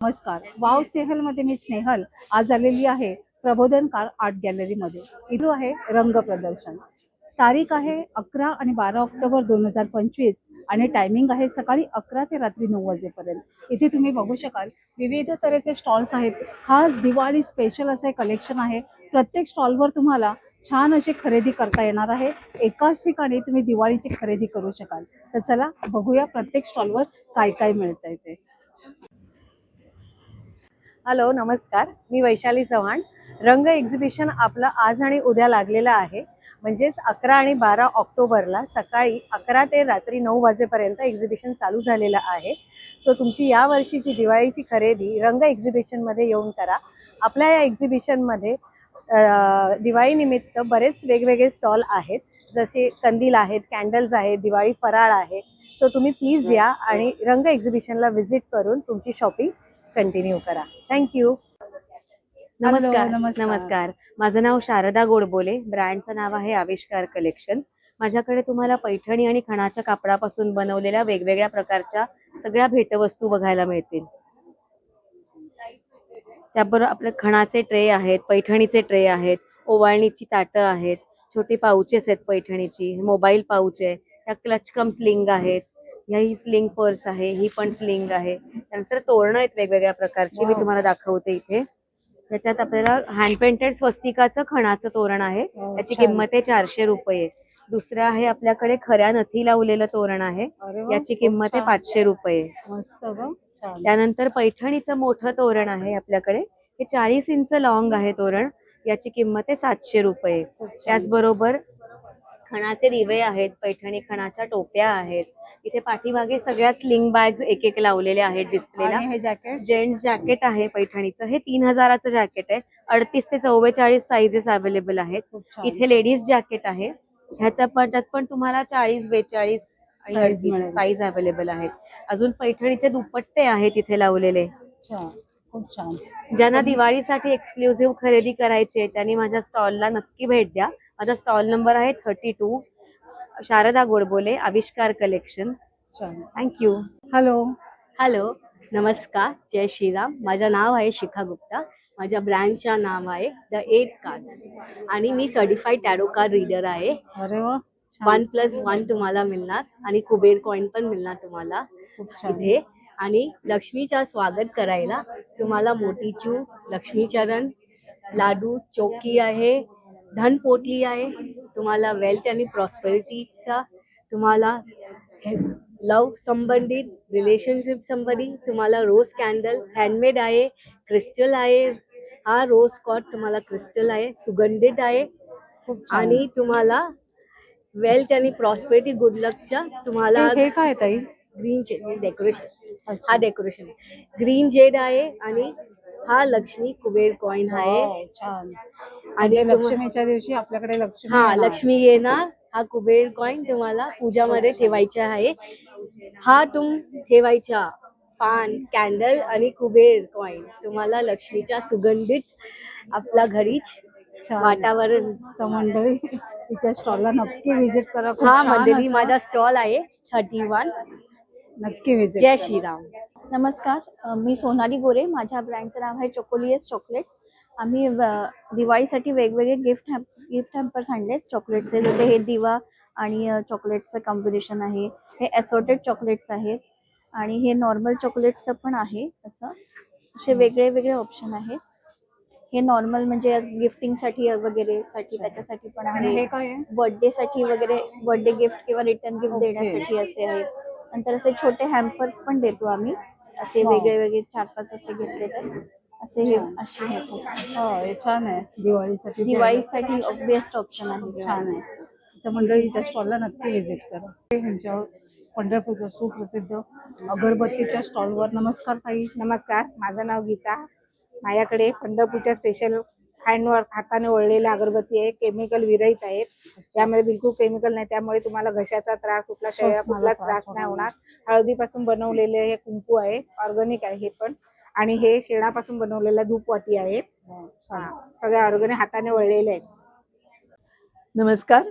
नमस्कार. वाव स्नेहलमध्ये मी स्नेहल. आज आलेली आहे प्रबोधनकार आर्ट गॅलरीमध्ये. इथं आहे रंग प्रदर्शन. तारीख आहे अकरा आणि बारा ऑक्टोबर दोन हजार पंचवीस आणि टायमिंग आहे सकाळी अकरा ते रात्री नऊ वाजेपर्यंत. इथे तुम्ही बघू शकाल विविध तऱ्हेचे स्टॉल्स आहेत. खास दिवाळी स्पेशल असे कलेक्शन आहे. प्रत्येक स्टॉलवर तुम्हाला छान अशी खरेदी करता येणार आहे. एकाच ठिकाणी तुम्ही दिवाळीची खरेदी करू शकाल. तर चला बघूया प्रत्येक स्टॉलवर काय काय मिळतंय ते. हॅलो नमस्कार. मी वैशाली चव्हाण. रंग एक्झिबिशन आपलं आज आणि उद्या लागलेलं आहे. म्हणजेच अकरा आणि बारा ऑक्टोबरला सकाळी अकरा ते रात्री नऊ वाजेपर्यंत एक्झिबिशन चालू झालेलं आहे. सो तुमची या वर्षीची दिवाळीची खरेदी रंग एक्झिबिशनमध्ये येऊन करा. आपल्या या एक्झिबिशनमध्ये दिवाळीनिमित्त बरेच वेगवेगळे स्टॉल आहेत. जसे कंदील आहेत कॅन्डल्स आहेत दिवाळी फराळ आहे. सो तुम्ही प्लीज या आणि रंग एक्झिबिशनला व्हिजिट करून तुमची शॉपिंग कंटिन्यू करा. थँक्यू नमस्कार नमस्कार. नमस्कार. माझं नाव शारदा गोडबोले. ब्रँडचं नाव आहे आविष्कार कलेक्शन. माझ्याकडे तुम्हाला पैठणी आणि खणाच्या कापडापासून बनवलेल्या वेगवेगळ्या प्रकारच्या सगळ्या भेटवस्तू बघायला मिळतील. त्याबरोबर आपले खणाचे ट्रे आहेत पैठणीचे ट्रे आहेत ओवाळणीची ताटं आहेत छोटी पाऊचेस आहेत पैठणीची मोबाईल पाऊच आहे त्या क्लच कम स्लिंग आहेत. ह्या ही स्लिंग पर्स आहे ही पण स्लिंग आहे. त्यानंतर तोरणं आहेत वेगवेगळ्या प्रकारची मी. तुम्हाला दाखवते इथे. त्याच्यात आपल्याला हँड पेंटेड स्वस्तिकाचं खणाचं तोरण आहे. Oh, त्याची. किंमत आहे चारशे रुपये. दुसरं आहे आपल्याकडे खऱ्या नथी लावलेलं तोरण आहे. याची किंमत आहे. पाचशे रुपये. मस्त ग छान. त्यानंतर पैठणीचं मोठं तोरण आहे आपल्याकडे. हे चाळीस इंच लॉंग आहे तोरण. याची किंमत आहे सातशे रुपये. त्याचबरोबर खणाचे दिवे आहेत पैठणी खणाच्या टोप्या आहेत. इथे पाठीमागे सगळ्या स्लिंग बॅग एक एक लावलेल्या आहेत डिस्प्लेला हे जॅकेट जेंट्स जॅकेट आहे पैठणीचं. हे तीन हजाराचं जॅकेट आहे. अडतीस ते चव्वेचाळीस साईजेस अवेलेबल आहेत. इथे लेडीज जॅकेट आहे. ह्याच्या पण त्यात पण तुम्हाला चाळीस बेचाळीस. साईज अवेलेबल आहेत. अजून पैठणीचे दुपट्टे आहेत इथे लावलेले. खूप छान. ज्यांना दिवाळीसाठी एक्सक्लुझिव्ह खरेदी करायची आहे त्यांनी माझ्या स्टॉलला नक्की भेट द्या. माझा स्टॉल नंबर आहे thirty two Sharda Godbole Avishkar collection thank you hello hello नमस्कार. जय श्रीराम. माझं नाव आहे शिखा गुप्ता. माझ्या ब्रँडचं नाव आहे द एट कार्ड आणि मी सर्टिफाईड टॅरो कार्ड रीडर आहे. अरे. वन प्लस वन तुम्हाला मिळणार. आणि कुबेर कॉईन पण मिळणार तुम्हाला इथे. आणि लक्ष्मीचं स्वागत करायला तुम्हाला मोतीचू लक्ष्मीचरण लाडू चौकी आहे. धनपोटली आहे. तुम्हाला वेल्थ आणि प्रॉस्पेरिटीचा तुम्हाला लव संबंधित रिलेशनशिप संबंधित तुम्हाला रोज कॅन्डल हँडमेड आहे क्रिस्टल आहे. हा रोज कॉट तुम्हाला क्रिस्टल आहे सुगंधित आहे. आणि तुम्हाला वेल्थ आणि प्रॉस्पेरिटी गुड लकच्या तुम्हाला हे- काय ताई? ग्रीन डेकोरेशन अच्छा. हा डेकोरेशन ग्रीन जेड आहे आणि हा लक्ष्मी कुबेर कॉइन आहे. छान. आणि लक्ष्मीच्या दिवशी आपल्याकडे लक्ष्मी हा येणार. लक्ष्मी येणार. हा कुबेर कॉइन तुम्हाला पूजामध्ये ठेवायचा आहे. हा तुम ठेवायचा. पान कॅन्डल आणि कुबेर कॉइन तुम्हाला लक्ष्मीच्या सुगंधित आपल्या घरी छान. वातावरण. तर मंडळी तिच्या स्टॉलला नक्की व्हिजिट करा. खूप हा छान मंडळी असं. माझा स्टॉल आहे थर्टी वन नक्की व्हिजिट जय श्रीराम. नमस्कार. मी सोनाली गोरे. माझ्या ब्रँडचं नाव आहे चोकोलियस चॉकलेट. आम्ही दिवाळीसाठी वेगवेगळे गिफ्ट हॅप गिफ्ट हॅम्पर्स आणलेत चॉकलेटचे जसे हे दिवा आणि चॉकलेटचं कॉम्बिनेशन आहे. हे असॉर्टेड चॉकलेट्स आहेत. आणि हे नॉर्मल चॉकलेट्सचं पण आहे असं. असे वेगळे वेगळे ऑप्शन आहेत. हे नॉर्मल म्हणजे गिफ्टिंगसाठी वगैरे साठी त्याच्यासाठी पण आहे. काय आहे? बर्थडे साठी वगैरे बर्थडे गिफ्ट किंवा रिटर्न गिफ्ट. देण्यासाठी असे आहेत. नंतर असे छोटे हॅम्पर्स पण देतो आम्ही. असे Wow. वेगळे वेगळे चार पाच असे घेतले तर असे हे छान. असे. हो हे छान आहे दिवाळीसाठी दिवाळीसाठी बेस्ट ऑप्शन आहे छान आहे तर मंडळी हिच्या स्टॉलला नक्की व्हिजिट करा ह्यांच्या पंढरपूरचं सुप्रसिद्ध अगरबत्तीच्या स्टॉलवर नमस्कार ताई नमस्कार माझं नाव गीता माझ्याकडे पंढरपूरच्या स्पेशल हँडवर्क हाताने वळलेल्या अगरबत्ती आहे केमिकल विरहित आहेत. त्यामध्ये बिलकुल केमिकल नाही त्यामुळे तुम्हाला घशाचा त्रास कुठला शरीरा श्वसनाला कुठला त्रास नाही होणार हळदीपासून बनवलेले हे कुंकू आहे ऑर्गॅनिक आहे हे पण. आणि हे शेणापासून बनवलेल्या धूपवाटी आहेत. हा, सगळ्या ऑर्गॅनिक हाताने वळलेले आहेत. नमस्कार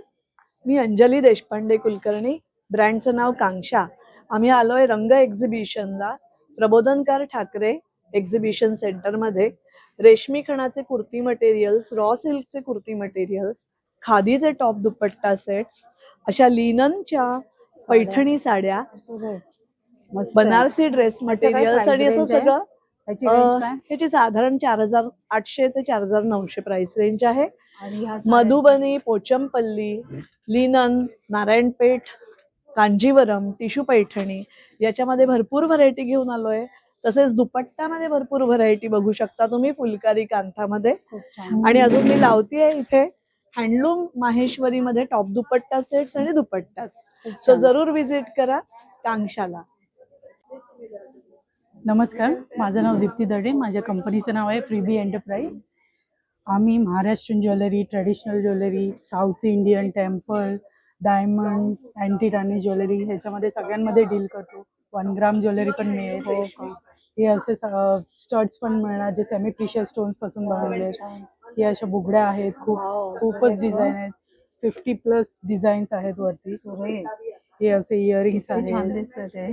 मी अंजली देशपांडे कुलकर्णी ब्रँडचं नाव कांक्षा. आम्ही आलोय रंग एक्झिबिशनला प्रबोधनकार ठाकरे एक्झिबिशन सेंटरमध्ये रेशमी खणाचे कुर्ती मटेरियल्स रॉ सिल्कचे कुर्ती मटेरियल्स खादीचे टॉप दुपट्टा सेट्स अशा लिननच्या पैठणी साड्या बनारसी ड्रेस मटेरियल्स आणि असं? सगळं त्याची साधारण चार हजार आठशे ते चार हजार नऊशे प्राइस रेंज आहे. मधुबनी पोचमपल्ली लिनन नारायणपेठ कांजीवरम टिशू पैठणी याच्यामध्ये भरपूर व्हरायटी घेऊन आलोय. तसेच दुपट्ट्यामध्ये भरपूर व्हरायटी बघू शकता तुम्ही फुलकारी कांथामध्ये. आणि अजून मी लावतीये इथे हँडलूम माहेश्वरीमध्ये टॉप दुपट्टा सेट्स आणि दुपट्टाच. सो. जरूर विजिट करा कांक्षाला नमस्कार माझं नाव दीप्ती दडे माझ्या कंपनीचं नाव आहे फ्रीबी एंटरप्राइज आम्ही Maharashtrian jewellery traditional jewellery south Indian temple diamond anti rani jewellery ह्याच्यामध्ये सगळ्यांमध्ये डील करतो. वन ग्राम ज्वेलरी पण मिळेल. हो? हे असे स्टड्स पण मिळणार जे सेमी प्रिशियस स्टोन्सपासून बनवले हे अशा बुगड्या आहेत. खूप खूपच. डिझाईन आहेत. फिफ्टी प्लस डिझाईन्स आहेत वरती. हे असे इयरिंग्स आहेत. ते.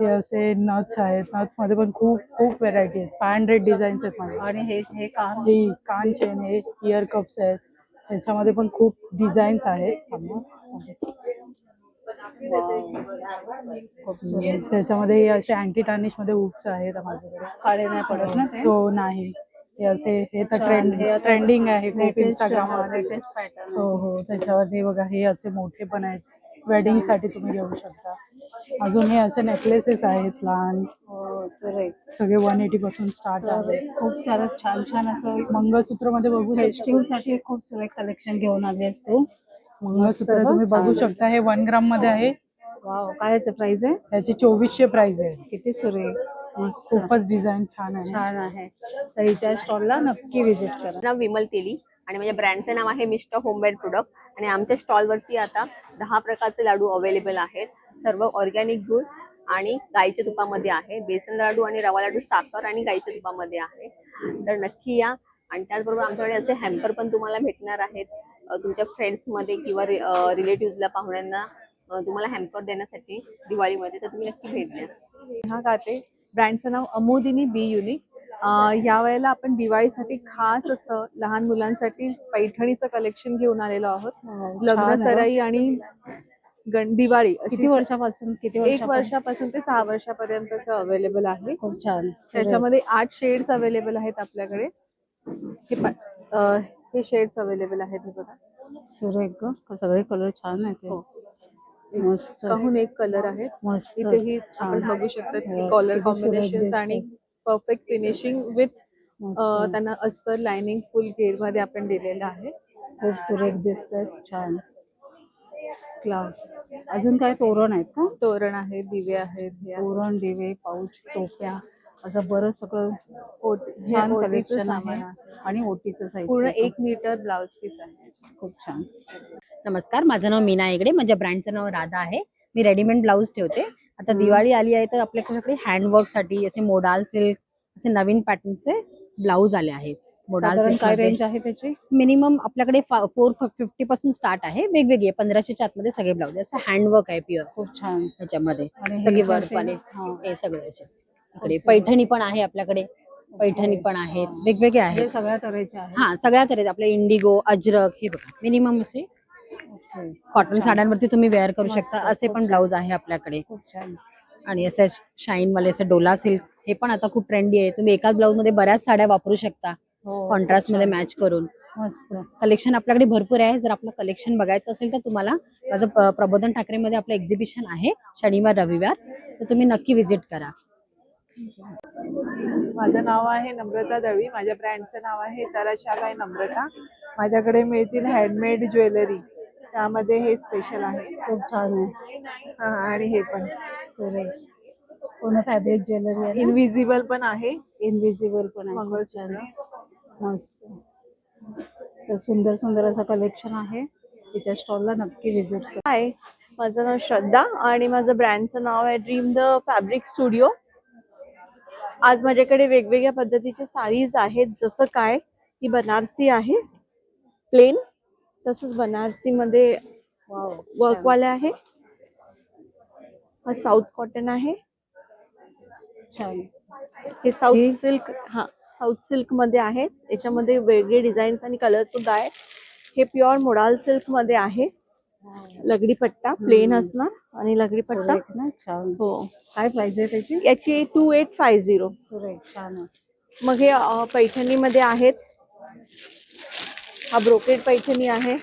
हे. असे नट्स आहेत. नट्समध्ये पण खूप खूप व्हेरायटी आहेत. फाय हंड्रेड डिझाईन्स आहेत आणि हे हे काम हे कान चेन हे इयर कप्स आहेत. त्याच्यामध्ये पण खूप डिझाईन्स आहेत. खूप. त्याच्यामध्ये हे असे अँटी टार्निशमध्ये उप्स आहेत माझ्याकडे काळे नाही पडत ना ते? तो नाही. हे असे हे तर. ट्रेंड हे आता ट्रेंडिंग आहे खूप इंस्टाग्राम हा, हो हो. त्याच्यावर हे बघा हे असे मोठे पण आहेत. वेडिंगसाठी तुम्ही घेऊ शकता. अजून हे असे नेकलेसेस आहेत लहान. हो सुरेख सगळे वन एटी पासून स्टार्ट आहे खूप सारं छान छान असं मंगळसूत्रमध्ये बघू शकता फेस्टिव्हसाठी खूप सुरेख कलेक्शन घेऊन आली आहेस तू. मंगळसूत्र तुम्ही बघू. शकता. हे वन ग्राममध्ये आहे. वाव काय याचं प्राइस आहे? त्याची चोवीसशे प्राइस आहे. किती सुरेख मस्त. खूपच डिझाईन छान आहे छान आहे. तर हिच्या स्टॉलला नक्की विजिट करा. नाव विमल तेली आणि माझ्या ब्रँडचं नाव आहे मिस्टर होममेड प्रोडक्ट आणि आमच्या स्टॉलवरती आता दहा प्रकारचे लाडू अवेलेबल आहेत. सर्व ऑर्गॅनिक गुळ आणि गाईच्या तुपामध्ये आहे. बेसन लाडू आणि रवा लाडू साखर आणि गाईच्या तुपामध्ये आहे. तर नक्की या. आणि त्याचबरोबर आमच्याकडे असे हॅम्पर पण तुम्हाला भेटणार आहेत. तुमच्या फ्रेंड्समध्ये किंवा रिलेटिव्हजला पाहुण्यांना तुम्हाला हॅम्पर देण्यासाठी दिवाळीमध्ये तर तुम्ही नक्की भेट द्या. नेहा काते ब्रँडचं नाव अमोदिनी बी युनिक या वेळेला आपण दिवाळीसाठी खास असं लहान मुलांसाठी पैठणीचं कलेक्शन घेऊन आलेलो आहोत. छान लग्न. सराई आणि गण दिवाळी किती वर्षापासून किती एक वर्षापासून? वर्षापासून ते सहा वर्षापर्यंतच अवेलेबल आहे. खूप छान. सुरेख. त्याच्यामध्ये आठ शेड्स अवेलेबल आहेत आपल्याकडे. हे हे शेड्स अवेलेबल आहेत हे बघा. सुरेख ग सगळे कलर छान आहेत हो. मस्त कहून एक कलर आहेत मस्त. इथेही छान. आपण बघू शकतो की कॉलर कॉम्बिनेशन. आणि परफेक्ट फिनिशिंग विथ. त्यांना अस्तर लाइनिंग फुल घेरमध्ये आपण दिलेलं आहे. खूप सुरेख दिसतंय. छान. क्लास अजून काय तोरण आहेत का? तोरण आहे दिवे आहेत आहे. तोरण दिवे पाऊच टोप्या. असं बरं सगळं ओट- छान ओटीचं कलेक्शन सामान आहे. आणि ओटीचं साहित्य पूर्ण पण. एक मीटर ब्लाउज पीस आहे. खूप छान. नमस्कार माझं नाव मीना हेगडे माझ्या ब्रँडचं नाव राधा आहे. मी रेडीमेड ब्लाऊज ठेवते. आता दिवाळी आली आहे तर आपल्याकडे हँडवर्कसाठी असे मोडाल सिल्क असे नवीन पॅटर्नचे ब्लाऊज आले आहेत. मोडाल साधारण काय सिल्क रेंज आहे त्याची? मिनिमम आपल्याकडे फोर फिफ्टी पासून स्टार्ट आहे. वेगवेगळे पंधराशेच्या आतमध्ये सगळे ब्लाऊज असं हँडवर्क आहे प्युअर खूप छान. त्याच्यामध्ये आणि हे सगळे? वर्क हा. हे सगळे असे. खूप पैठणी पण आहे आपल्याकडे. पैठणी पण आहेत. वेगवेगळे हे आहेत सगळ्या तऱ्हेचे आहेत. हा सगळ्या तऱ्हेचे. आपले इंडिगो अजरक हे बघा. मिनिमम असे. कॉटन. साड्यांवरती तुम्ही वेअर करू शकता. असे पण. ब्लाऊज आहे आपल्याकडे. खूप छान. आणि असे शाईन वाले असे डोला सिल्क हे पण आता खूप ट्रेंडी आहे. तुम्ही एकाच ब्लाऊजमध्ये बऱ्याच साड्या वापरू शकता. हो कॉन्ट्रास्ट खूप मध्ये. मॅच करून. कलेक्शन आपल्याकडे भरपूर आहे. जर आपलं कलेक्शन बघायचं असेल तर तुम्हाला माझं प्रबोधन ठाकरेमध्ये आपलं एक्झिबिशन आहे शनिवार रविवार. तर तुम्ही नक्की विजिट करा. माझं नाव आहे नम्रता दळवी माझ्या ब्रँडचं नाव आहे तराशा बाय नम्रता. माझ्याकडे मिळतील हँडमेड ज्वेलरी त्यामध्ये हे स्पेशल आहे. खूप छान आहे. हा, आणि हे पण. पूर्ण फॅब्रिक ज्वेलरी आहे? इनविजिबल पण आहे. इनविजिबल पण आहे. मंगळसूत्र. मस्त. तर सुंदर सुंदर असं कलेक्शन आहे. तिच्या स्टॉलला नक्की विजिट करा. हाय माझं नाव श्रद्धा आणि माझं ब्रँडचं नाव आहे ड्रीम द फॅब्रिक स्टुडिओ आज माझ्याकडे वेगवेगळ्या पद्धतीचे साडीज आहेत. जसं काय? ही बनारसी आहे. प्लेन तसंच बनारसी मध्ये वर्कवाले आहे. हा साऊथ कॉटन आहे. हे साऊथ सिल्क हा साऊथ सिल्कमध्ये आहे याच्यामध्ये वेगळे डिझाईन्स आणि कलर सुद्धा आहे हे प्युअर मोडाल सिल्कमध्ये आहे. लगडी पट्टा प्लेन. असणार आणि लगडी पट्टा. सुरेख ना छान. हो. काय प्राइस आहे त्याची? याची टू एट फाय झिरो छान. मग हे अ, पैठणीमध्ये आहेत. हा ब्रोकेड पैठणी आहे.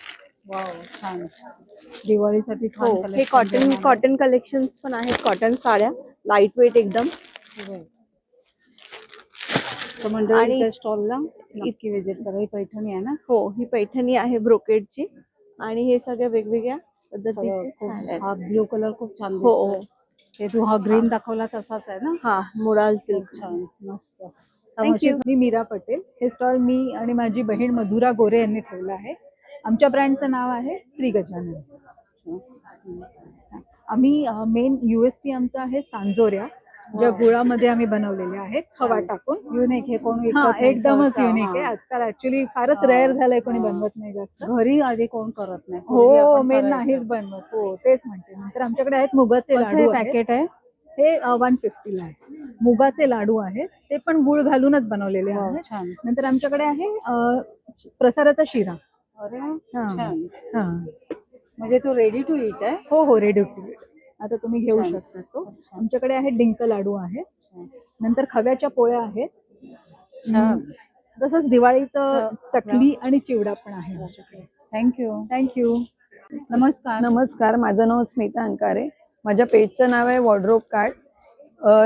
छान. दिवाळीसाठी हो हे कॉटन. कॉटन कलेक्शन्स पण आहेत कॉटन साड्या. लाइट वेट एकदम मंडळीच्या स्टॉलला नक्की विजिट करा. ही पैठणी आहे ना? हो ही पैठणी आहे ब्रोकेडची आणि हे सगळ्या वेगवेगळ्या पद्धतीचे. हा ब्ल्यू कलर खूप छान हो हो. हे तू हा ग्रीन दाखवला तसाच आहे ना? हा खूप सिल्क. छान मस्त. मी मीरा पटेल. हे स्टॉल मी आणि माझी बहीण मधुरा गोरे यांनी ठेवलं आहे. आमच्या ब्रँडचं नाव आहे श्री गजानन. आम्ही मेन युएसपी आमचं आहे सांजोऱ्या ज्या गुळामध्ये आम्ही बनवलेल्या आहेत खवा टाकून. युनिक हे कोण एकदमच युनिक आहे. आजकाल ऍक्च्युली फारच रेअर झालंय कोणी बनवत नाही जास्त. घरी आधी कोण करत नाही? हो मेन नाहीच बनवत. हो तेच म्हणते नंतर आमच्याकडे आहेत मुगाचे लाडू पॅकेट आहे? हे वन फिफ्टीला आहे. मुगाचे लाडू आहेत. ते पण गुळ घालूनच बनवलेले आहेत. नंतर आमच्याकडे आहे अ, प्रसादाचा शिरा. अरे हा. म्हणजे तो रेडी टू इट आहे? हो हो रेडी टू इट आता तुम्ही घेऊ शकता तो. आमच्याकडे आहे डिंक लाडू आहे. नंतर खव्याच्या पोळ्या आहेत. हम्म. तसंच दिवाळीचं चकली आणि चिवडा पण आहे आमच्याकडे. थँक्यू थँक्यू नमस्कार. नमस्कार माझं नाव स्मिता अंकारे. माझ्या पेजचं नाव आहे वॉर्ड्रोब कार्ड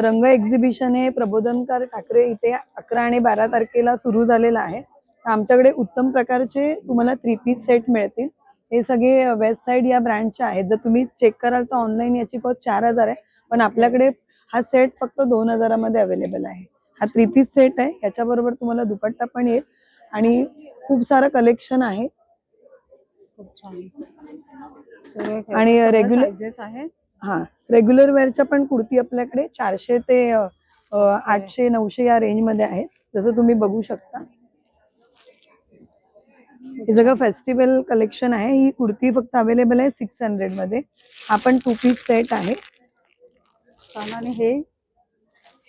रंग एक्झिबिशन हे प्रबोधनकार ठाकरे इथे अकरा आणि बारा तारखेला सुरू झालेलं आहे. तर आमच्याकडे उत्तम प्रकारचे तुम्हाला थ्री पीस सेट मिळतील. हे सगळे वेस्ट साईड या ब्रँडचे आहेत. जर तुम्ही चेक कराल तर ऑनलाईन याची कॉस्ट चार हजार आहे. पण आपल्याकडे हा सेट फक्त दोन हजारामध्ये अवेलेबल आहे. हा थ्री पीस सेट आहे. याच्याबरोबर तुम्हाला दुपट्टा पण येईल. आणि खूप सारं कलेक्शन आहे. आणि आहेत. हा रेग्युलर वेअरच्या पण कुर्ती आपल्याकडे चारशे ते आठशे नऊशे या रेंजमध्ये आहेत. जसं तुम्ही बघू शकता. हे सगळं फेस्टिवल कलेक्शन आहे. ही कुर्ती फक्त अवेलेबल आहे सिक्स हंड्रेडमध्ये. हा पण टू पीस सेट आहे. आणि हे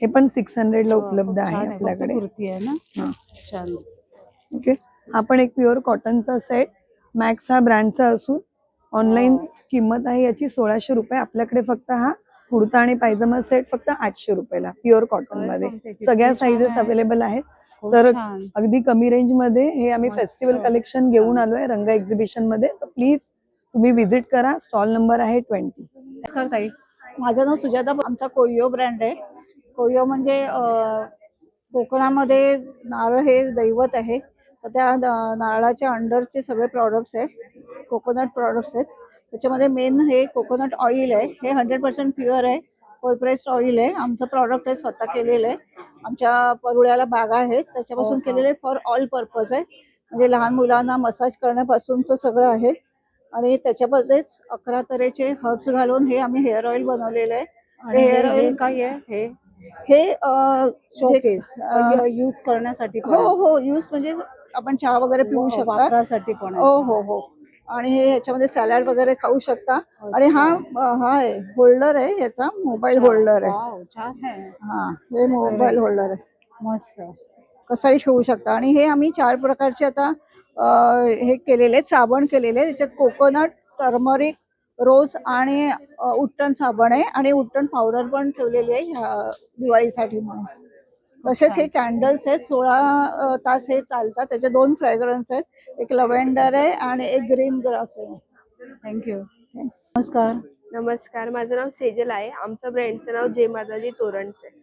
हे पण सिक्स हंड्रेडला खूप उपलब्ध छान आहे आपल्याकडे. कुर्ती आहे ना? हा. छान ओके हा पण एक प्युअर कॉटनचा सेट मॅक्स हा ब्रँडचा असून ऑनलाईन किंमत आहे याची सोळाशे रुपये. आपल्याकडे फक्त हा कुर्ता आणि पायजमा सेट फक्त आठशे रुपयाला प्युअर कॉटनमध्ये. सगळ्या साईजेस. अवेलेबल आहेत. तर छान. अगदी कमी रेंजमध्ये हे आम्ही मस्त. फेस्टिवल कलेक्शन घेऊन आलोय रंग एक्झिबिशनमध्ये. तर प्लीज तुम्ही व्हिजिट करा. स्टॉल नंबर आहे ट्वेंटी नमस्कार ताई. माझं नाव सुजाता आमचा कोयो ब्रँड आहे. कोयो म्हणजे अं, कोकणामध्ये नारळ हे दैवत आहे. तर त्या नारळाच्या अंडरचे सगळे प्रॉडक्ट्स आहेत. कोकोनट प्रॉडक्ट्स आहेत. त्याच्यामध्ये मेन हे कोकोनट ऑइल आहे. हे हंड्रेड पर्सेंट प्युअर आहे. कोल्ड प्रेस्ड ऑइल आहे. आमचं प्रॉडक्ट आहे स्वतः केलेलं आहे. आमच्या परुळ्याला बागा आहेत त्याच्यापासून केलेले फॉर ऑल पर्पज आहे. म्हणजे लहान मुलांना मसाज करण्यापासूनचं सगळं आहे. आणि त्याच्यामध्येच अकरा तऱ्हेचे हर्ब्स घालून हे आम्ही हेअर ऑइल बनवलेलं आहे. हेअर ऑइल काय आहे? हे हे शोकेस यूज करण्यासाठी हो हो यूज म्हणजे आपण चहा वगैरे पिऊ शकता. वापरासाठी पण हो हो हो. आणि हे ह्याच्यामध्ये सॅलड वगैरे खाऊ शकता. आणि हा हा आहे होल्डर आहे ह्याचा मोबाईल होल्डर आहे. छान आहे. हा हे मोबाईल होल्डर आहे. मस्त. कसाही ठेवू शकता. आणि हे आम्ही चार प्रकारचे आता हे केलेले साबण केलेले त्याच्यात कोकोनट टर्मरिक रोज आणि उट्टण साबण आहे. आणि उट्टण पावडर पण ठेवलेली आहे ह्या दिवाळीसाठी म्हणून. तसेच हे कॅन्डल्स आहेत सोळा तास हे चालतात. त्याचे दोन फ्रेग्रन्स आहेत. एक लव्हेंडर आहे आणि एक ग्रीन ग्रास आहे. थँक्यू नमस्कार. नमस्कार. माझं नाव सेजल आहे. आमचं ब्रँडचं नाव जय माताजी तोरणचं. आहे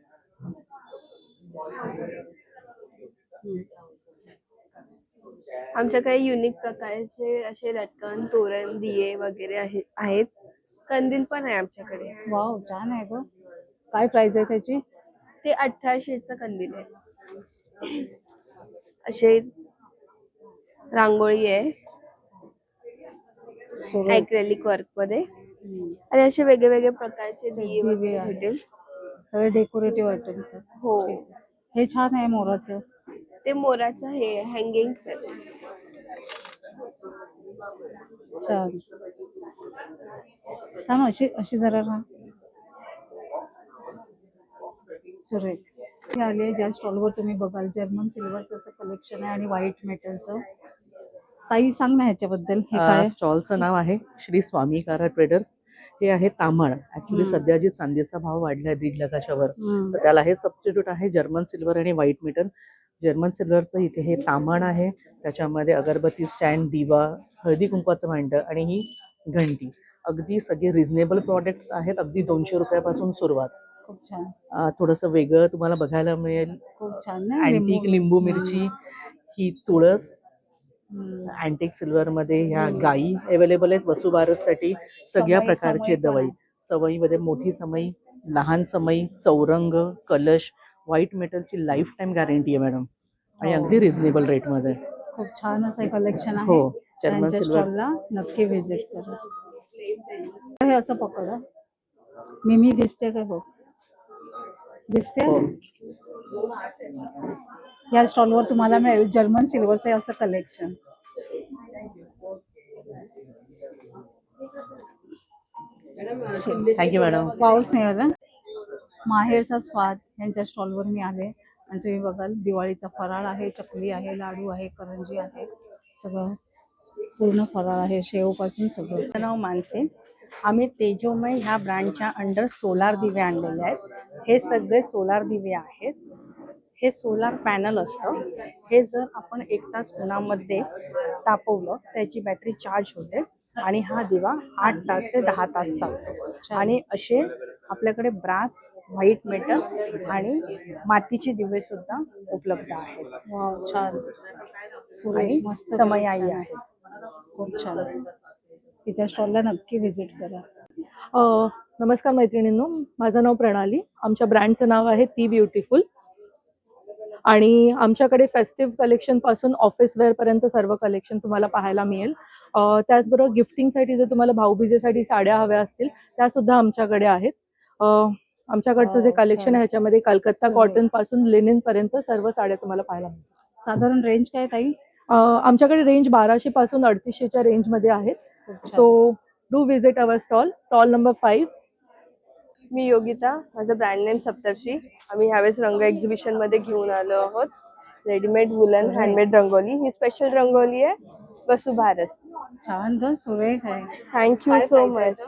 आमच्याकडे युनिक प्रकारचे असे लटकन तोरण दिये वगैरे आहे आहेत. कंदील पण आहे आमच्याकडे. वाव छान आहे ग. काय प्राइस आहे त्याची? ते अठराशेचं कंदील आहे. असे रांगोळी आहे. ऍक्रेलिक वर्कमध्ये. आणि असे वेगळे वेगळे प्रकारचे दिवे वगैरे. भेटेल. सगळे डेकोरेटिव्ह आयटम्स आहेत हो. हे छान आहे मोराचं. ते मोराचं हे हँगिंग आहे छान. अशी अशी जरा राहा सुरेख हे आले ज्या स्टॉलवर तुम्ही बघाल जर्मन सिल्वरचं असं कलेक्शन आहे आणि व्हाईट मेटलचं ताई सांग ना ह्याच्याबद्दल हे काय स्टॉलचं नाव आहे श्री स्वामीकारा ट्रेडर्स हे आहे तामळ ऍक्च्युली. सध्या जी चांदीचा भाव वाढलाय दीड लाखाच्या वर. तर त्याला हे सबस्टिट्यूट आहे जर्मन सिल्वर आणि व्हाईट मेटल जर्मन सिल्वरचं इथे हे तामण आहे. त्याच्यामध्ये अगरबत्ती स्टँड दिवा हळदी कुंकवाचं भांडं आणि ही घंटी. अगदी सगळे रिझनेबल प्रॉडक्ट्स आहेत. अगदी दोनशे रुपयापासून सुरुवात. खूप छान. अं, थोडंसं वेगळं तुम्हाला बघायला मिळेल. खूप छान अँटिक लिंबू. मिरची ही. तुळस. अँटिक सिल्वर मध्ये ह्या गायी अवेलेबल आहेत वसुबारससाठी सगळ्या प्रकारचे दवाई. सवयीमध्ये मोठी समई लहान समई चौरंग कलश व्हाईट मेटलची लाईफ टाईम गॅरंटी आहे मॅडम. आणि हो. अगदी रिझनेबल रेटमध्ये खूप छान असं कलेक्शन आहे. हो जर्मन त्यांच्या सिल्वर स्टॉलला नक्की व्हिजिट करा. हे असं पकड. हं. मिमी दिसते काय बघ? दिसते? हो. या स्टॉलवर तुम्हाला मिळेल जर्मन सिल्वरचं असं कलेक्शन थँक्यू मॅडम पाऊस नाही आला माहेरचा स्वाद यांच्या स्टॉलवर मी आले आणि तुम्ही बघाल दिवाळीचा फराळ आहे चकली आहे लाडू आहे करंजी आहे. सगळं पूर्ण फराळ आहे शेवपासून सगळं. नाव मानसे. आम्ही तेजोमय ह्या ब्रँडच्या अंडर सोलार दिवे आणलेले आहेत. हे सगळे सोलार दिवे आहेत. हे सोलार पॅनल असतं. हे जर आपण एक तास उन्हामध्ये तापवलं त्याची बॅटरी चार्ज होते आणि हा दिवा आठ तास ते दहा तास चालतो. आणि असे आपल्याकडे ब्रास व्हाईट मेटल आणि मातीचे दिवे सुद्धा उपलब्ध आहेत. छान. मस्त समयाई आहे. खूप छान. तिच्या स्टॉलला नक्की व्हिजिट करा. नमस्कार मैत्रिणींनो माझं नाव प्रणाली. आमच्या ब्रँडचं नाव आहे ती ब्युटिफुल. आणि आमच्याकडे फेस्टिव्ह कलेक्शनपासून ऑफिस वेअर पर्यंत सर्व कलेक्शन तुम्हाला पाहायला मिळेल. त्याचबरोबर गिफ्टिंगसाठी जर तुम्हाला भाऊबीजेसाठी साड्या हव्या असतील त्या सुद्धा आमच्याकडे आहेत. आमच्याकडचं जे कलेक्शन. आहे ह्याच्यामध्ये कलकत्ता. कॉटनपासून लिनिन पर्यंत सर्व साड्या तुम्हाला पाहायला मिळतील. साधारण रेंज काय ताई? आमच्याकडे रेंज बाराशे पासून अडतीसशेच्या रेंजमध्ये आहेत. So do visit our stall stall number five मी योगिता माझं ब्रँड नेम सप्तर्षी. आम्ही ह्यावेळेस रंग एक्झिबिशनमध्ये घेऊन आलो आहोत. Readymade woollen. हँडमेड रंगोली. ही स्पेशल रंगोली आहे. वसुभारस छान ग सुरेख आहे. थँक्यू काय सो मच?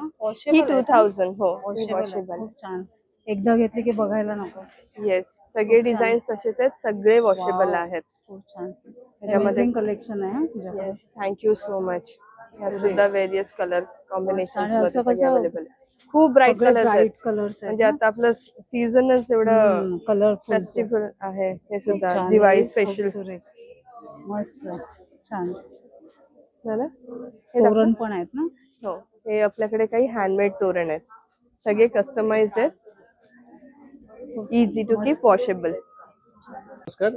ही टू? थाउजंड हो. वॉशेबल छान. एकदा घेतली की बघायला नको. येस सगळे खूप छान. डिझाईन तसेच आहेत. सगळे वॉशेबल. आहेत. खूप छान. त्याच्यामध्ये- कलेक्शन आहे थँक्यू सो मच सुद्धा व्हेरियस कलर कॉम्बिनेशन आणि असं कसं अवेलेबल खूप ब्राईट कलर्स आहेत. ब्राईट कलर्स म्हणजे आता आपलं सीझनच एवढं कलरफुल फेस्टिवल आहे. हे सुद्धा. दिवाळी हे स्पेशल. मस्त छान. झालं? हे दाखव. तोरण पण आहेत ना? हो हे आपल्याकडे काही हँडमेड तोरण आहेत. सगळे कस्टमाइज आहेत. इझी टू कीप वॉशेबल नमस्कार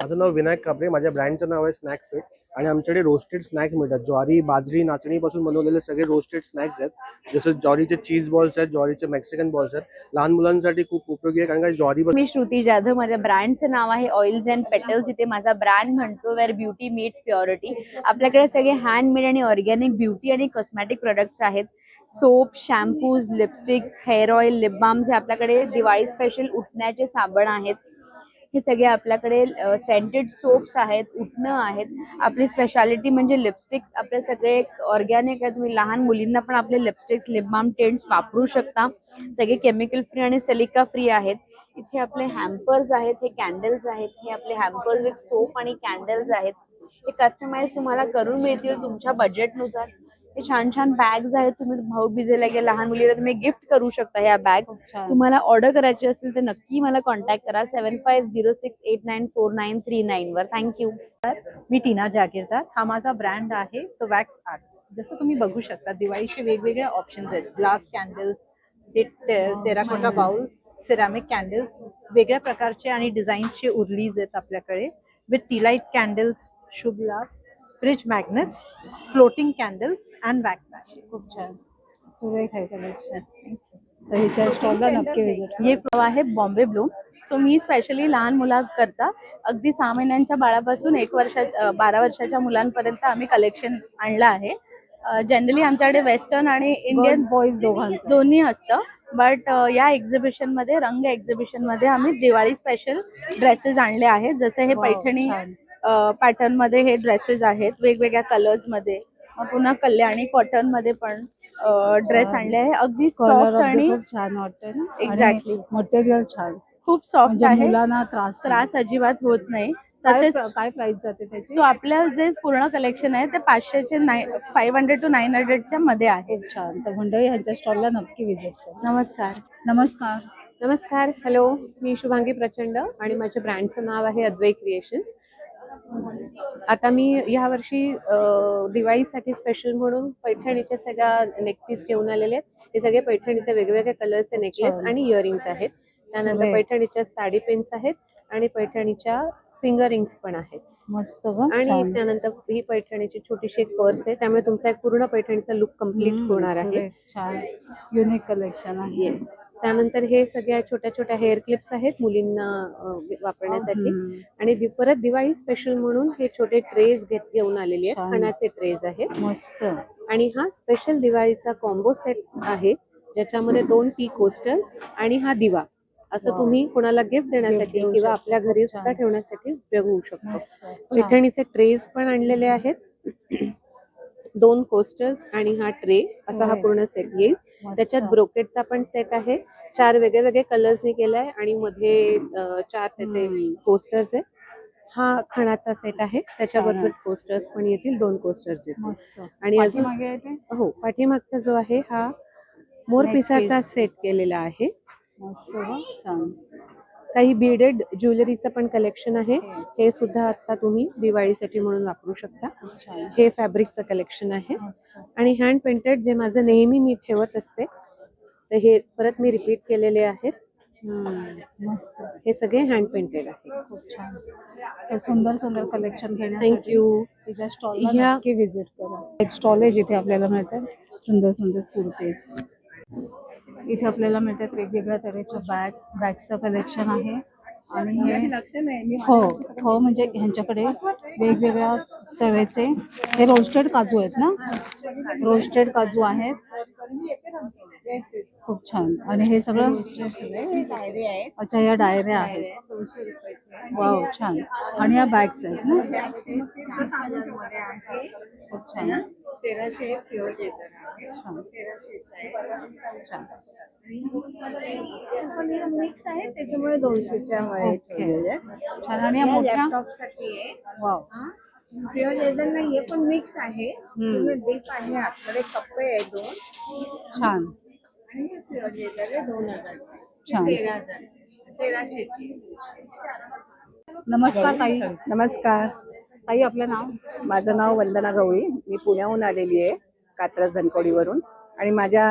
माझं नाव विनायक कापरे माझ्या ब्रँडचं नाव आहे स्नॅक फिट आणि आमच्याकडे रोस्टेड स्नॅक्स मिळतात. ज्वारी बाजरी नाचणीपासून बनवलेले सगळे रोस्टेड स्नॅक्स आहेत. जसं ज्वारीचे चीज बॉल्स आहेत ज्वारीचे मेक्सिकन बॉल्स आहेत. लहान मुलांसाठी खूप उपयोगी आहे कारण का ज्वारी मी श्रुती जाधव माझ्या ब्रँडचं नाव आहे ऑइल्स अँड पेटल्स जिथे माझा ब्रँड म्हणतो वेअर ब्युटी मीट्स प्युरिटी आपल्याकडे सगळे हँडमेड आणि ऑर्गॅनिक ब्युटी आणि कॉस्मॅटिक प्रोडक्ट्स आहेत. Soap shampoos lipsticks hair oil lip balms हे आपल्याकडे दिवाळी स्पेशल उठण्याचे साबण आहेत. हे सगळे आपल्याकडे सेंटेड सोप्स आहेत उठणं आहेत. आपली स्पेशालिटी म्हणजे लिपस्टिक्स आपले सगळे ऑर्गॅनिक आहे तुम्ही लहान मुलींना पण आपले लिपस्टिक्स लिपबाम टेंट्स वापरू शकता. सगळे केमिकल फ्री आणि सिलिका फ्री आहेत. इथे आपले हॅम्पर्स आहेत हे कॅन्डल्स आहेत. हे आपले हॅम्पर विथ सोप आणि कॅन्डल्स आहेत. हे कस्टमाइज तुम्हाला करून मिळतील तुमच्या बजेटनुसार हे छान छान बॅग्स आहेत. तुम्ही भाऊ बिजेला गेले लहान मुलीला तुम्ही गिफ्ट करू शकता ह्या बॅग तुम्हाला ऑर्डर करायची असेल तर नक्की मला कॉन्टॅक्ट करा seven five zero six eight nine four nine three nine वर. थँक्यू मी टीना जागीरदार. हा माझा ब्रँड आहे तो वॅक्स आर्ट जसं तुम्ही बघू शकता दिवाळीचे वेगवेगळे ऑप्शन्स आहेत. Glass candles terracotta bowls ceramic candles वेगळ्या प्रकारचे आणि डिझाईन्सचे उर्लीज आहेत आपल्याकडे. विथ टी लाइट कॅन्डल्स शुभ लाभ. Fridge magnets floating candles and wax खूप छान. सुरेख आहे कलेक्शन तर हिच्या स्टॉलला नक्की व्हिजिट हे फ्लो आहे बॉम्बे ब्लूम सो मी स्पेशली लहान मुलांकरता अगदी सहा महिन्यांच्या बाळापासून एक वर्षा बारा वर्षाच्या मुलांपर्यंत आम्ही कलेक्शन आणलं आहे. जनरली आमच्याकडे वेस्टर्न आणि इंडियन बॉईज दोघांचं. दोन्ही असतं. बट या एक्झिबिशनमध्ये रंग एक्झिबिशनमध्ये आम्ही दिवाळी स्पेशल ड्रेसेस आणले आहेत. जसे हे पैठणी. पॅटर्नमध्ये हे ड्रेसेस आहेत वेगवेगळ्या कलर्समध्ये. पुन्हा कल्याणी कॉटनमध्ये पण ड्रेस. आणले आहे. अगदी सॉफ्ट आणि खूप छान ना? Exactly. मटेरियल छान. खूप सॉफ्ट म्हणजे आहे. मुलांना त्रास. त्रास अजिबात होत नाही. काय तसेच काय प्राइस जाते त्याची? सो आपलं जे पूर्ण कलेक्शन आहे ते पाचशेचे नाय फाईव्ह हंड्रेड टू नाईन हंड्रेडच्या मध्ये आहे. छान. तर मंडळी ह्यांच्या स्टॉलला नक्की विजिट करा. नमस्कार. नमस्कार. नमस्कार. हॅलो मी शुभांगी प्रचंड आणि माझ्या ब्रँडचं नाव आहे अद्वै क्रिएशन्स आता मी यावर्षी अं, दिवाळीसाठी स्पेशल म्हणून पैठणीच्या सगळ्या नेकपीस घेऊन आलेले आहेत. हे सगळे पैठणीचे वेगवेगळ्या कलर्सचे नेकलेस. आणि इयरिंग्स आहेत. त्यानंतर. पैठणीच्या साडी पिन्स आहेत आणि पैठणीच्या फिंगर रिंग्स पण आहेत. मस्त आणि. त्यानंतर ही पैठणीची छोटीशी एक पर्स आहे. त्यामुळे तुमचा एक पूर्ण पैठणीचा लुक कंप्लीट होणार आहे. युनिक कलेक्शन आहे. येस त्यानंतर हे सगळ्या छोट्या छोट्या हेअर क्लिप्स आहेत मुलींना वापरण्यासाठी. आणि परत दिवाळी स्पेशल म्हणून हे छोटे ट्रेज घेत घेऊन आलेली आहेत. खणाचे ट्रेज आहेत मस्त आणि हा स्पेशल दिवाळीचा कॉम्बो सेट आहे ज्याच्यामध्ये दोन टी कोस्टर्स आणि हा दिवा असं. तुम्ही कोणाला गिफ्ट देण्यासाठी किंवा. आपल्या घरी. सुद्धा ठेवण्यासाठी उपयोग होऊ शकतो. पैठणीचे ट्रेज पण आणलेले आहेत दोन कोस्टर्स आणि हा ट्रे असा हा. पूर्ण सेट येईल. त्याच्यात ब्रोकेटचा पण सेट आहे. चार वेगळे वेगळे कलर्सनी केलाय आणि मध्ये चार त्याचे हम्म. पोस्टर्स आहेत. हा खणाचा सेट आहे. त्याच्याबरोबर. पोस्टर्स पण येतील. दोन कोस्टर्स येतील. आणि अजून आहे हो पाठीमागचा जो आहे हा Neck piece. सेट केलेला आहे. काही बीडेड ज्वेलरीचं पण कलेक्शन आहे. हे सुद्धा आता तुम्ही दिवाळीसाठी म्हणून वापरू शकता. हे फॅब्रिकचं कलेक्शन आहे. आणि हँड पेंटेड जे माझं नेहमी मी ठेवत असते तर हे परत मी रिपीट केलेले आहेत. मस्त. हे सगळे हँड पेंटेड आहे. खूप छान. तर सुंदर सुंदर कलेक्शन थँक्यू तिच्या स्टॉलला ह्या- विजिट करा. स्टॉल आहे जिथे आपल्याला मिळतात सुंदर सुंदर कुर्तेज. इथे आपल्याला मिळतात वेगवेगळ्या तऱ्हेच्या बॅग्स बॅग्सचं कलेक्शन आहे. आणि हे हो हो म्हणजे ह्यांच्याकडे वेगवेगळ्या तऱ्हेचे हे रोस्टेड काजू आहेत ना? रोस्टेड काजू आहेत. खूप छान. आणि हे सगळं अच्छा या डायऱ्या आहेत. वाव छान. आणि या बॅग्स आहेत ना? खूप छान. छान छान मिक्स आहे त्याच्यामुळे दोनशेच्या छान. आणि या मोठ्या वाव प्युअर लेदर नाहीये पण मिक्स आहे. हम्म. डीप आहे. आतमध्ये कप्पे आहे दोन. छान. आणि प्युअर लेदर आहे दोन हज़ार तेरा हज़ार तेराशेची नमस्कार ताई. नमस्कार. ताई आपलं नाव? माझं नाव वंदना गवळी. मी पुण्याहून आलेली आहे कात्रज धनकवडीवरून आणि माझ्या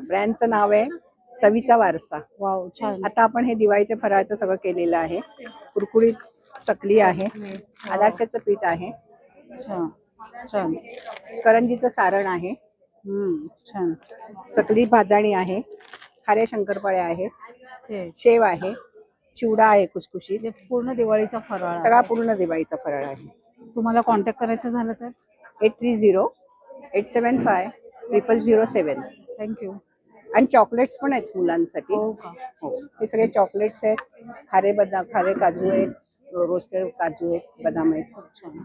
ब्रँडचं नाव आहे चवीचा वारसा. वाव छान. आता आपण हे दिवाळीचं फराळचं सगळं केलेलं आहे. कुरकुरीत चकली आहे. आदारशाचं पीठ आहे. छान छान. करंजीचं सारण आहे. छान. चकली भाजाणी आहे. खाऱ्या शंकरपाळ्या आहेत. शेव आहे. चिवडा आहे खुसखुशीत. जे पूर्ण दिवाळीचा फराळ आहे. सगळा पूर्ण दिवाळीचा फराळ आहे. तुम्हाला कॉन्टॅक्ट करायचं झालं तर? Eight three zero eight seven five triple zero seven. Thank you आणि चॉकलेट्स पण आहेत मुलांसाठी. हो का? हो. हे सगळे चॉकलेट्स आहेत. खारे बदाम खारे काजू आहेत. रोस्टेड काजू आहेत बदाम आहेत. खूप छान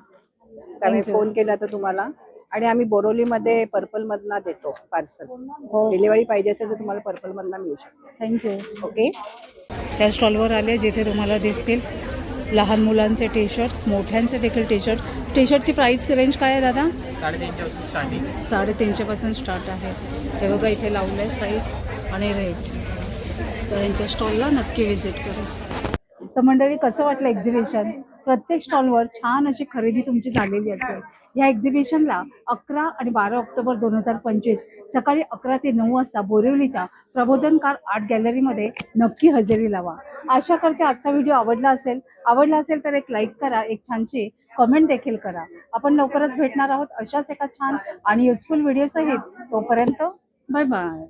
त्यामुळे Thank you. फोन केला तर तुम्हाला आणि आम्ही बोरोलीमध्ये पर्पल मधला देतो पार्सल. हो. डिलिव्हरी पाहिजे असेल तर तुम्हाला पर्पल मधला मिळू शकतो. थँक्यू ओके त्या स्टॉलवर आले जिथे तुम्हाला दिसतील लहान मुलांचे टी शर्ट्स मोठ्यांचे देखील टी शर्ट टी शर्टची प्राइस रेंज काय आहे दादा? साडेतीनशे स्टार्टिंग साडेतीनशेपासून स्टार्ट आहे. हे बघा इथे लावलं आहे प्राईस आणि रेट तर यांच्या स्टॉलला नक्की व्हिजिट करा. तर मंडळी कसं वाटलं एक्झिबिशन प्रत्येक स्टॉलवर छान अशी खरेदी तुमची झालेली असेल. या एक्झिबिशनला अकरा आणि बारा ऑक्टोबर दोन हजार पंचवीस सकाळी अकरा ते नऊ वाजता बोरिवलीच्या प्रबोधनकार आर्ट गॅलरीमध्ये नक्की हजेरी लावा. आशा करते आजचा व्हिडिओ आवडला असेल. आवडला असेल तर एक लाईक करा एक छानशी कमेंट देखील करा. आपण लवकरच भेटणार आहोत अशाच एका छान आणि युजफुल व्हिडिओ सहित. तोपर्यंत बाय बाय